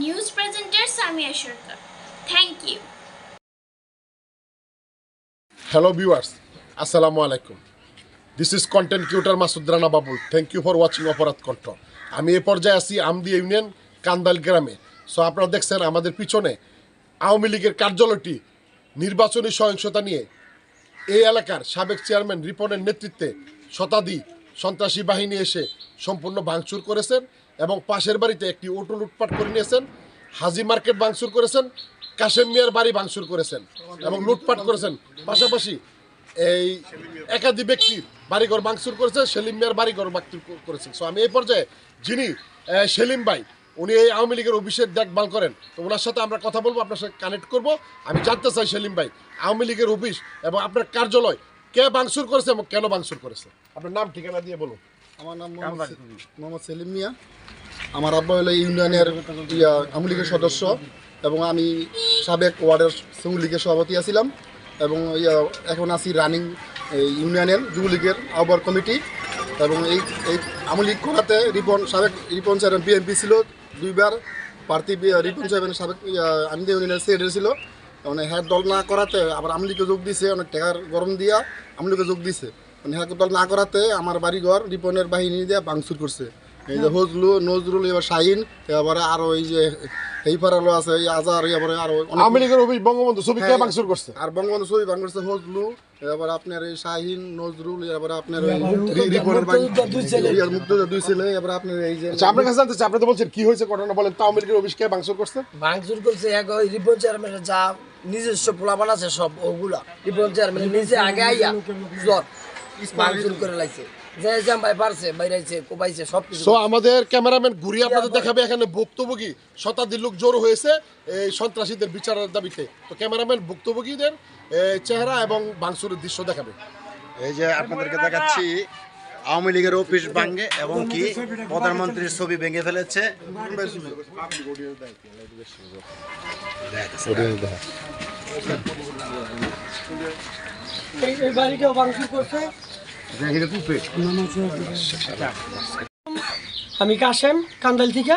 News presenter Samia Sarkar thank you Hello viewers, Assalamu alaikum. This is content cuter Masud Rana Babul. Thank you for watching অপরাধ কণ্ঠ আমি এ পর্যায়ে আছি আমদি union Kandal গ্রামে। So আপনারা দেখছেন আমাদের পিছনে আওয়ামী লীগের কার্যালয়টি নির্বাচনী সহিংসতা নিয়ে। এই এলাকার সাবেক চেয়ারম্যান রিপনের নেতৃত্বে শতাধি সন্ত্রাসী বাহিনী এসে সম্পূর্ণ ভাঙচুর করেছেন এবং পাশের বাড়িতে একটি অটো লুটপাট করে নিয়েছেন, হাজি মার্কেট ভাঙচুর করেছেন, কাশেম মিয়ার বাড়ি ভাঙচুর করেছেন এবং লুটপাট করেছেন। পাশাপাশি এই একাধিক ব্যক্তির বাড়িঘর ভাঙচুর করেছেন সেলিম মিয়ার বাড়িঘর ভাঙচুর করেছেন। সো আমি এই পর্যায়ে যিনি সেলিম ভাই, উনি এই আওয়ামী লীগের অফিসের দেখভাল করেন। তো ওনার সাথে আমরা কথা বলব, আপনার সাথে কানেক্ট করব। আমি জানতে চাই, সেলিম ভাই, আওয়ামী লীগের অফিস এবং আপনার কার্যালয় কে ভাঙচুর করেছে এবং কেন ভাঙচুর করেছে? আপনার নাম ঠিকানা দিয়ে বলুন। আমার নাম মোহাম্মদ সেলিম মিয়া। আমার আব্বা হলো ইউনিয়নের ইয়া আওয়ামী লীগের সদস্য এবং আমি সাবেক ওয়ার্ডের যুবলীগের সভাপতি আছিলাম এবং ইয়া এখন আছি রানিং ইউনিয়নের যুবলীগের আহ্বায়ক কমিটি এবং এই এই আওয়ামী লীগ করাতে রিপন সাবেক রিপন চেয়ারম্যান বিএনপি ছিল দুইবার প্রার্থী বি- রিপন চেয়ারম্যান সাবেক আমিন ইউনিয়নের সেক্রেটারি ছিল। মানে হ্যাঁ দল না করাতে আবার আওয়ামী লীগে যোগ দিছে অনেক টাকার গরম দিয়া আওয়ামী লীগে যোগ দিছে। মানে হ্যাঁ না করাতে আমার বাড়িঘর রিপনের বাহিনী দিয়ে ভাঙচুর করছে। এই যে হজলু নজরুল এবার শাহিন এবারে আরও এই যে এই পারালো আছে এই আজার এবারে আরও অনেক- আওয়ামী লীগের বঙ্গবন্ধু ছবি কে হ্যাঁ। ভাঙচুর করছে? আর বঙ্গবন্ধু ছবি ভাঙ করছে হজলু এবার আপনার এই শাহিন নজরুল এবার আপনার ওই রি- রিপনের বাহিনী। ইয়ার মুক্তিযোদ্ধা দুই ছেলে এবার আপনার এই যে আচ্ছা আপনার কাছে জানতে চাই আপনি তো বলছেন কি হয়েছে ঘটনা বলেন তো আওয়ামী লীগের অফিস কে ভাঙচুর করছে? ভাঙচুর করছে এক ওই রিপন চেয়ারম্যানের যা নিজস্ব পোলাপান আছে সব ওগুলা। রিপন চেয়ারম্যান নিজে আগে আইয়া জ্বর। ভাঙচুর করে লাগছে যে জাম পারছে বাইরাইছে কোপাইছে সব কিছু সো আমাদের ক্যামেরাম্যান ঘুরিয়ে আপনাদের দেখাবে এখানে ভুক্তভোগী শতাধিক লোক জড়ো হয়েছে এই সন্ত্রাসীদের বিচারের দাবিতে। তো ক্যামেরাম্যান ভুক্তভোগীদের চেহারা এবং ভাঙচুরের দৃশ্য দেখাবে। এই যে আপনাদেরকে দেখাচ্ছি আওয়ামী লীগের অফিস ভাঙ্গে এবং কি প্রধানমন্ত্রীর ছবি ভেঙে ফেলেছে। এই করছে। আমি কাশেম কান্দাল থেকে।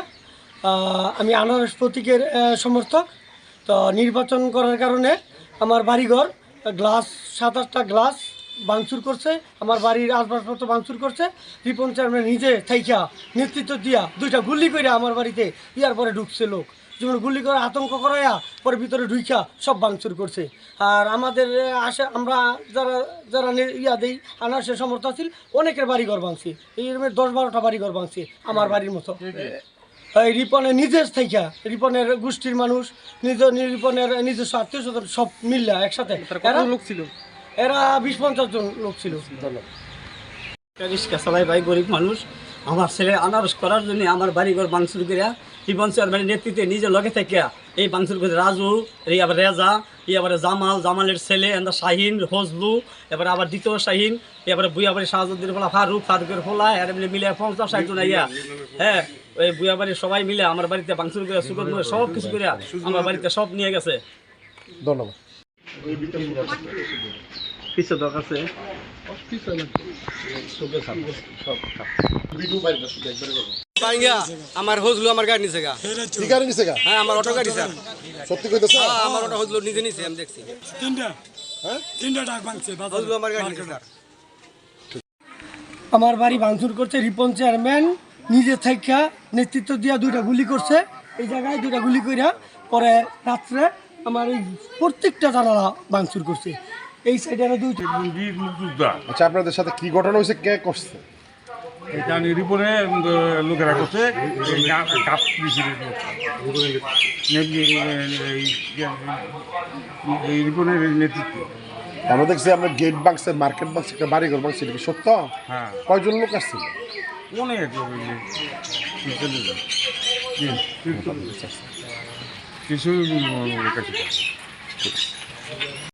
আমি আনারস প্রতীকের সমর্থক। তো নির্বাচন করার কারণে আমার বাড়িঘর গ্লাস, সাত আটটা গ্লাস ভাঙচুর করছে আমার বাড়ির আসবাবপত্র ভাঙচুর করছে রিপন চেয়ারম্যান নিজে থাইকা নেতৃত্ব দিয়া দুইটা গুলি করে আমার বাড়িতে ইয়ার পরে ঢুকছে লোক। যেমন গুলি করে আতঙ্ক করাইয়া পরে ভিতরে ঢুইকা সব ভাঙচুর করছে। আর আমাদের আসে আমরা যারা যারা ইয়া দেই আনারসের সমর্থ আছিল অনেকের বাড়িঘর ভাঙছি। এই রকমের দশ বারোটা বাড়িঘর ভাঙছি আমার বাড়ির মতো। এই রিপনের নিজের থাইকা রিপনের গোষ্ঠীর মানুষ নিজ রিপনের নিজস্ব আত্মীয় স্বজন সব মিললা একসাথে। লোক ছিল? এরা বিশ পঞ্চাশ জন লোক ছিল। রিক্সা চালাই ভাই গরিব মানুষ আমার ছেলে আনারস করার জন্য আমার বাড়িঘর বাংসুর করিয়া রিপন চেয়ারম্যানের নেতৃত্বে নিজে লগে থেকে এই বাংসুর করে রাজু এই আবার রেজা এই আবার জামাল জামালের ছেলে এন্দা শাহিন হজলু এবার আবার দ্বিতীয় শাহিন এবারে বুয়াবাড়ি শাহজুদ্দিন ফোলা ফারুক ফারুকের ফোলা এর মিলে মিলে পঞ্চাশ ষাট জন আইয়া হ্যাঁ ওই বুয়াবাড়ির সবাই মিলে আমার বাড়িতে বাংসুর করে সুগন্ধ করে সব কিছু করে আমার বাড়িতে সব নিয়ে গেছে। ধন্যবাদ। কিছু দরকার আছে? আমার হজলু আমার গাড়ি নিছে গা। কি গাড়ি নিছে গা? হ্যাঁ আমার অটো গাড়ি স্যার। সত্যি কইতেছে? আমার অটো হজলু নিজে নিছে আমি দেখছি। তিনটা। হ্যাঁ? তিনটা ডাক ভাঙছে হজলু আমার গাড়ি স্যার আমার বাড়ি ভাঙচুর করছে রিপন চেয়ারম্যান নিজে থাইকা নেতৃত্ব দিয়া দুইটা গুলি করছে। এই জায়গায় দুইটা গুলি কইরা পরে রাত্রে আমার এই প্রত্যেকটা জানালা ভাঙচুর করছে। এই সাইডে আরও দুইটা বীর মুক্তিযোদ্ধা আচ্ছা আপনাদের সাথে কি ঘটনা হয়েছে? কে করছে? এটা নিরূপণে লোকেরা করছে। রিপনের নেতৃত্বে। আমরা দেখছি আমরা গেট বাংছে মার্কেট বাংছে একটা বাড়ি ঘর বাংছে এটা সত্য? হ্যাঁ। কয়জন লোক আসছিল? অনেক লোক কিছু লোক আছে।